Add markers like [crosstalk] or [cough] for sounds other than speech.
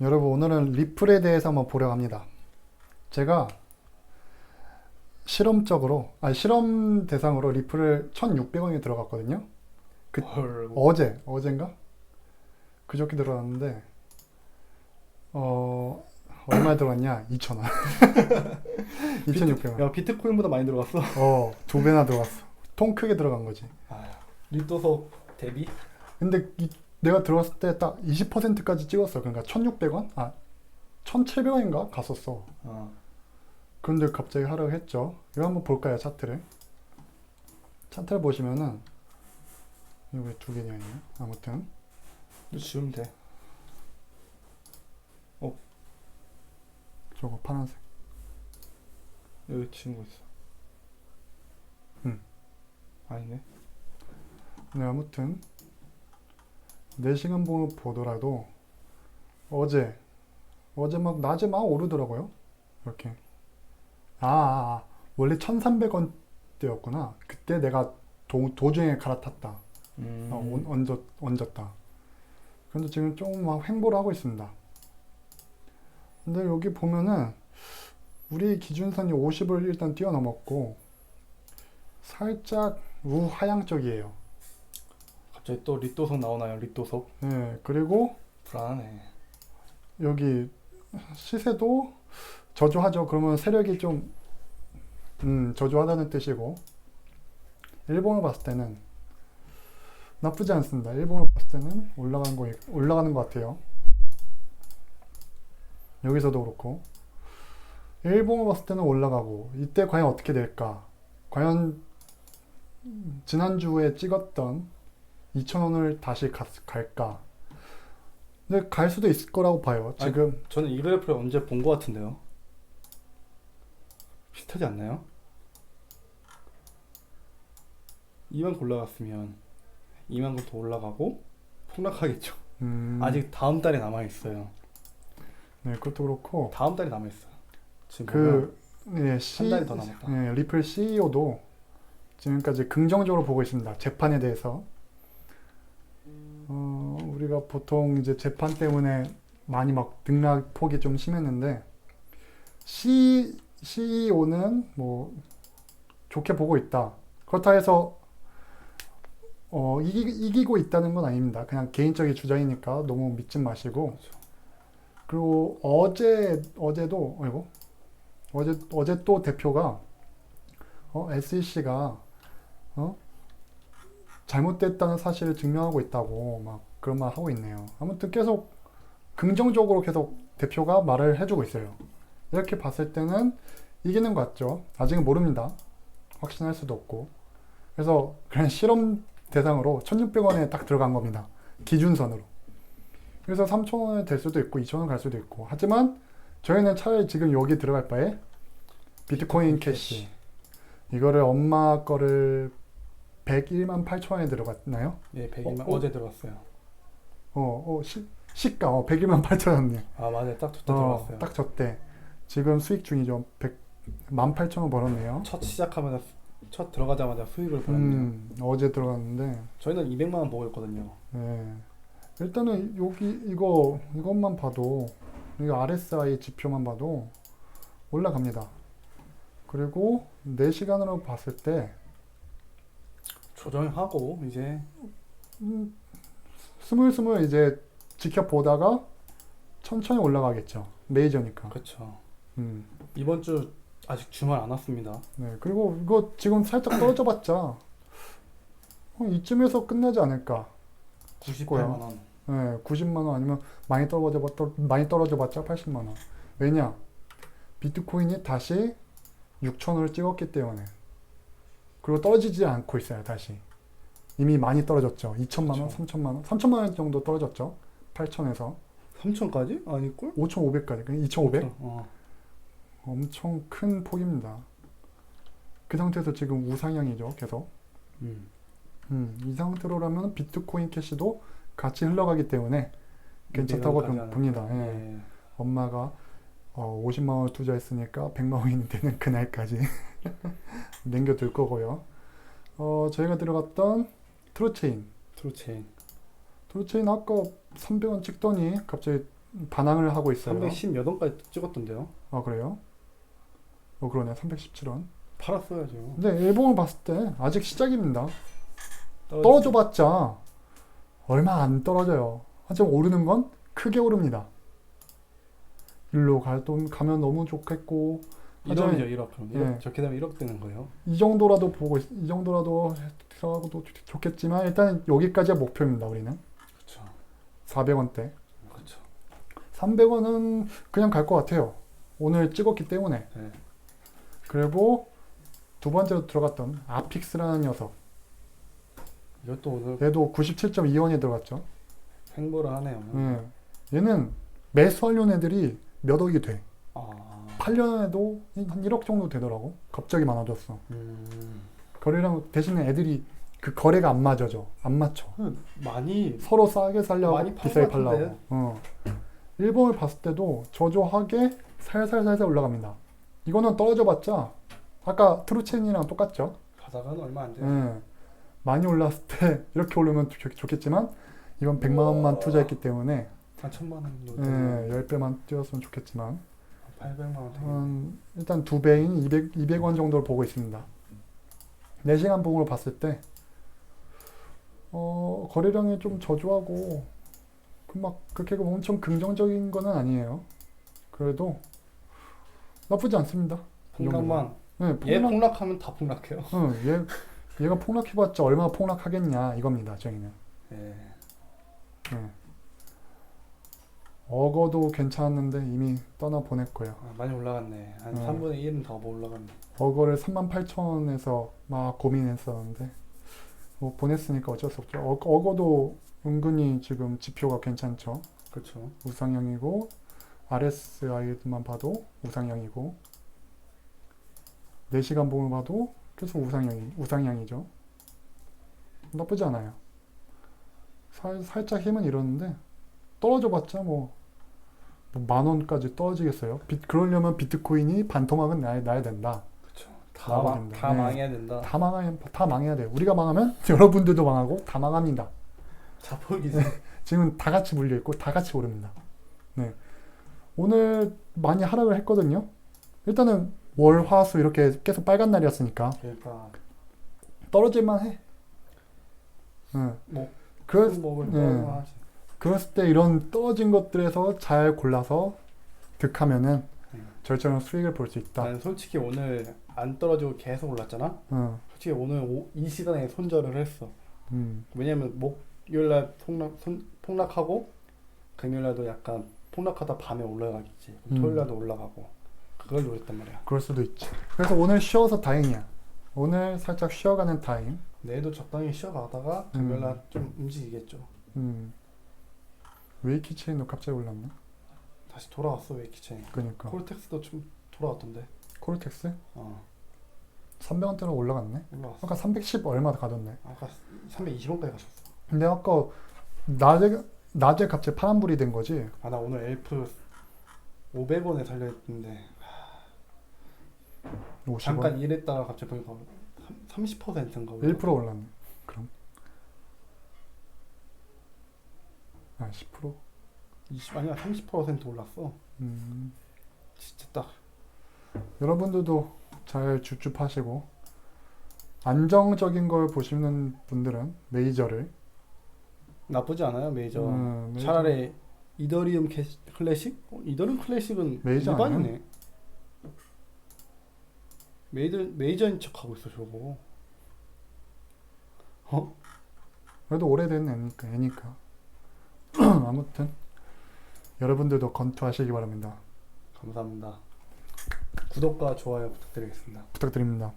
여러분 오늘은 리플에 대해서 한번 보려 합니다. 제가 실험적으로 아 실험 대상으로 리플을 1,600원이 들어갔거든요. 그- 헐. 어제 어젠가 그저께 들어갔는데 어 얼마 들어갔냐? 2,000원. 2,600원. [laughs] 야 비트코인보다 많이 들어갔어. 어, 두 배나 들어갔어. 통 크게 들어간 거지. 아, 리또석 대비? 근데 이- 내가 들어갔을 때 딱 20%까지 찍었어. 그러니까 1,600원? 아, 1,700원인가 갔었어. 어. 그런데 갑자기 하락했죠. 이거 한번 볼까요, 차트를? 차트를 보시면은 이거 왜 두 개냐, 이게? 아무튼 이거 지우면 돼. 저거 파란색. 여기 지운 거 있어. 응. 아니네. 네, 아무튼 4시간 봉을 보더라도 어제 어제 막 낮에 막 오르더라고요. 이렇게. 아, 아, 아. 원래 1,300원대였구나. 그때 내가 도, 도중에 갈아탔다. 음. 어, 얹, 얹었, 얹었다. 그런데 지금 조금 막 횡보를 하고 있습니다. 근데 여기 보면은 우리 기준선이 50을 일단 뛰어넘었고 살짝 우하향 쪽이에요. 갑자기 또 리또석 나오나요? 리또석? 네, 그리고 불안하네. 여기 시세도 저조하죠. 그러면 세력이 좀 음, 저조하다는 뜻이고 일본을 봤을 때는 나쁘지 않습니다. 일본을 봤을 때는 올라가는 거 올라가는 것 같아요. 여기서도 그렇고 일본을 봤을 때는 올라가고 이때 과연 어떻게 될까? 과연 지난주에 찍었던 2,000원을 다시 가- 갈까? 근데 갈 수도 있을 거라고 봐요. 아니, 지금 저는 이 그래프를 언제 본거 같은데요? 비슷하지 않나요? 이만큼 올라갔으면 이만큼 더 올라가고 폭락하겠죠. 음, 아직 다음 달에 남아 있어요. 네, 그것도 그렇고 다음 달에 남아 있어요. 지금 보면 그 예, C, 한 달이 더 남았다. 예, 리플 CEO도 지금까지 긍정적으로 보고 있습니다. 재판에 대해서. 어, 우리가 보통 이제 재판 때문에 많이 막 등락 폭이 좀 심했는데 C, CEO는 뭐 좋게 보고 있다. 그렇다 해서 어, 이기, 이기고 있다는 건 아닙니다. 그냥 개인적인 주장이니까 너무 믿지 마시고 그리고 어제 어제도 아이고 어제 어제 또 대표가 어, SEC가 어? 잘못됐다는 사실을 증명하고 있다고 막 그런 말 하고 있네요. 아무튼 계속 긍정적으로 계속 대표가 말을 해주고 있어요. 이렇게 봤을 때는 이기는 것 같죠. 아직은 모릅니다. 확신할 수도 없고. 그래서 그냥 실험 대상으로 1,600원에 딱 들어간 겁니다. 기준선으로. 그래서 3,000원에 될 수도 있고 2,000원 갈 수도 있고. 하지만 저희는 차라리 지금 여기 들어갈 바에 비트코인 캐시. 이거를 엄마 거를 101만 8천 원에 들어갔나요? 예, 100일만 어, 어? 어, 제 들어갔어요. 어, 어, 시, 시가 어, 101만 8천 원이네. 아 맞아요, 딱 저때 어, 들어갔어요. 딱 저때. 지금 수익 중이죠. 100, 18,000원 벌었네요. 첫 시작하면서 첫 들어가자마자 수익을 보냈네요. 음, 어제 들어갔는데. 저희는 200만 원 먹었거든요. 네. 일단은 여기 이거 이것만 봐도 이 RSI 지표만 봐도 올라갑니다. 그리고 4시간으로 봤을 때 조정하고 이제 음, 스물스물 이제 지켜보다가 천천히 올라가겠죠. 메이저니까. 그렇죠. 음. 이번 주 아직 주말 안 왔습니다. 네. 그리고 이거 지금 살짝 떨어져 봤자 어, 이쯤에서 끝나지 않을까. 98만 원. 네, 90만 원 아니면 많이 떨어져 봤 많이 떨어져 봤자 80만 원. 왜냐? 비트코인이 다시 6천 원을 찍었기 때문에. 그리고 떨어지지 않고 있어요, 다시. 이미 많이 떨어졌죠. 2천만 원, 그쵸. 3천만 원, 3천만 원 정도 떨어졌죠. 8천에서 3천까지? 아닐걸? 5,500까지, 2,500? 어. 엄청 큰 폭입니다. 그 상태에서 지금 우상향이죠, 계속. 음. 음, 이 상태로라면 비트코인 캐시도 같이 흘러가기 때문에 괜찮다고 200원 가지 봅니다. 예. 예. 엄마가 어, 50만 원을 투자했으니까 100만 원이 되는 그날까지 [laughs] 남겨둘 거고요. 어, 저희가 들어갔던 트루체인. 트루체인. 트루체인 아까 300원 찍더니 갑자기 반항을 하고 있어요. 318원까지 찍었던데요. 아 그래요? 어 그러네 317원. 팔았어야죠. 근데 일봉을 봤을 때 아직 시작입니다. 떨어져 봤자 얼마 안 떨어져요. 하지만 오르는 건 크게 오릅니다. 일로 갈돈 가면 너무 좋겠고 1억이죠 1억 그럼 1억 예. 저렇게 되면 1억 되는 거예요. 이 정도라도 보고 있- 이 정도라도 들어가고도 좋- 좋겠지만 일단 여기까지가 목표입니다. 우리는 그렇죠. 400원대, 그렇죠. 300원은 그냥 갈 것 같아요. 오늘 찍었기 때문에 네. 그리고 두 번째로 들어갔던 아픽스라는 녀석 이것도 오늘 얘도 97.2원에 들어갔죠. 횡보를 하네요. 예. 얘는 매수하려는 애들이 몇 억이 돼. 아, 8년에도 한 1억 정도 되더라고. 갑자기 많아졌어. 음, 거래량 대신에 애들이 그 거래가 안 맞아져. 안 맞춰. 많이 서로 싸게 살려고 판것 비싸게 같은데? 팔라고. 어. 일본을 봤을 때도 저조하게 살살살살 올라갑니다. 이거는 떨어져봤자 아까 트루첸이랑 똑같죠. 바닥은 얼마 안 돼요. 예. 많이 올랐을 때 [laughs] 이렇게 오르면 좋, 좋겠지만 이건 100만 원만 투자했기 때문에 한 천만 원 정도. 예, 10배만 뛰었으면 좋겠지만 800만 원. 음, 일단 두 배인 200, 200원 정도를 보고 있습니다. 4시간 봉으로 봤을 때 어, 거래량이 좀 저조하고 그막 그렇게 엄청 긍정적인 거는 아니에요. 그래도 나쁘지 않습니다. 이 폭락만 네, 얘 폭락, 폭락하면 다 폭락해요. 응, 얘, 얘가 폭락해봤자 얼마나 폭락하겠냐 이겁니다. 저희는. 예. 네. 어거도 괜찮았는데 이미 떠나 보냈고요. 아, 많이 올라갔네. 한 어. 3분의 1은 더못 올라갔네. 버거를 38,000원에서 막 고민했었는데 뭐 보냈으니까 어쩔 수 없죠. 어, 어거도 은근히 지금 지표가 괜찮죠. 그렇죠. 우상형이고 RSI만 봐도 우상형이고 4시간 봉을 봐도 계속 우상형이 우상향이죠. 나쁘지 않아요. 살, 살짝 힘은 잃었는데 떨어져 봤자 뭐, 뭐 만 원까지 떨어지겠어요. 비, 그러려면 비트코인이 반토막은 나야, 나야 된다. 그렇죠. 다, 나와야 망, 된다. 다 네. 망해야 된다. 다 망해야, 다 망해야 돼요. 우리가 망하면 [laughs] 여러분들도 망하고 다 망합니다. 자폭이지. [laughs] 지금 다 같이 물려 있고 다 같이 오릅니다. 네. 오늘 많이 하락을 했거든요. 일단은 월, 화, 수 이렇게 계속 빨간 날이었으니까 그러니까 떨어질만 해. 응. 뭐 그랬, 술 먹을 네. 그랬을 때 이런 떨어진 것들에서 잘 골라서 득하면은 음. 절정한 수익을 볼 수 있다. 난 솔직히 오늘 안 떨어지고 계속 올랐잖아. 응. 솔직히 오늘 오, 이 시간에 손절을 했어. 음. 왜냐면 목요일날 폭락 손, 폭락하고 금요일날도 약간 폭락하다 밤에 올라가겠지. 음. 토요일날도 올라가고 그걸 노렸단 말이야. 그럴 수도 있지. 그래서 오늘 쉬어서 다행이야. 오늘 살짝 쉬어가는 타임. 내일도 적당히 쉬어가다가 금요일날 좀 움직이겠죠. 음. 웨이키 체인도 갑자기 올랐네. 다시 돌아왔어 웨이키 체인. 그러니까. 콜텍스도 좀 돌아왔던데. 코르텍스 어 300원대로 올라갔네. 올라왔어. 아까 310 얼마 가던데. 아까 320원까지 가셨어. 근데 아까 낮에 낮에 갑자기 파란불이 된 거지. 아 나 오늘 엘프 500원에 살려 했는데 50원. 잠깐 일했다가 갑자기 보니까 30%인가 1% 올랐네. 그럼. 아, 10%? 20 아니야 30% 올랐어. 음. 진짜 딱 여러분들도 잘 줍줍하시고 안정적인 걸 보시는 분들은 메이저를 나쁘지 않아요 메이저. 음, 메이저. 차라리 이더리움 캐시, 클래식? 어, 이더리움 클래식은 메이저 일반이네. 메이저 메이저인 척 하고 있어 저거. 어? 그래도 오래된 애니까 애니까 아무튼 여러분들도 검토하시기 바랍니다. 감사합니다. 구독과 좋아요 부탁드리겠습니다. 부탁드립니다.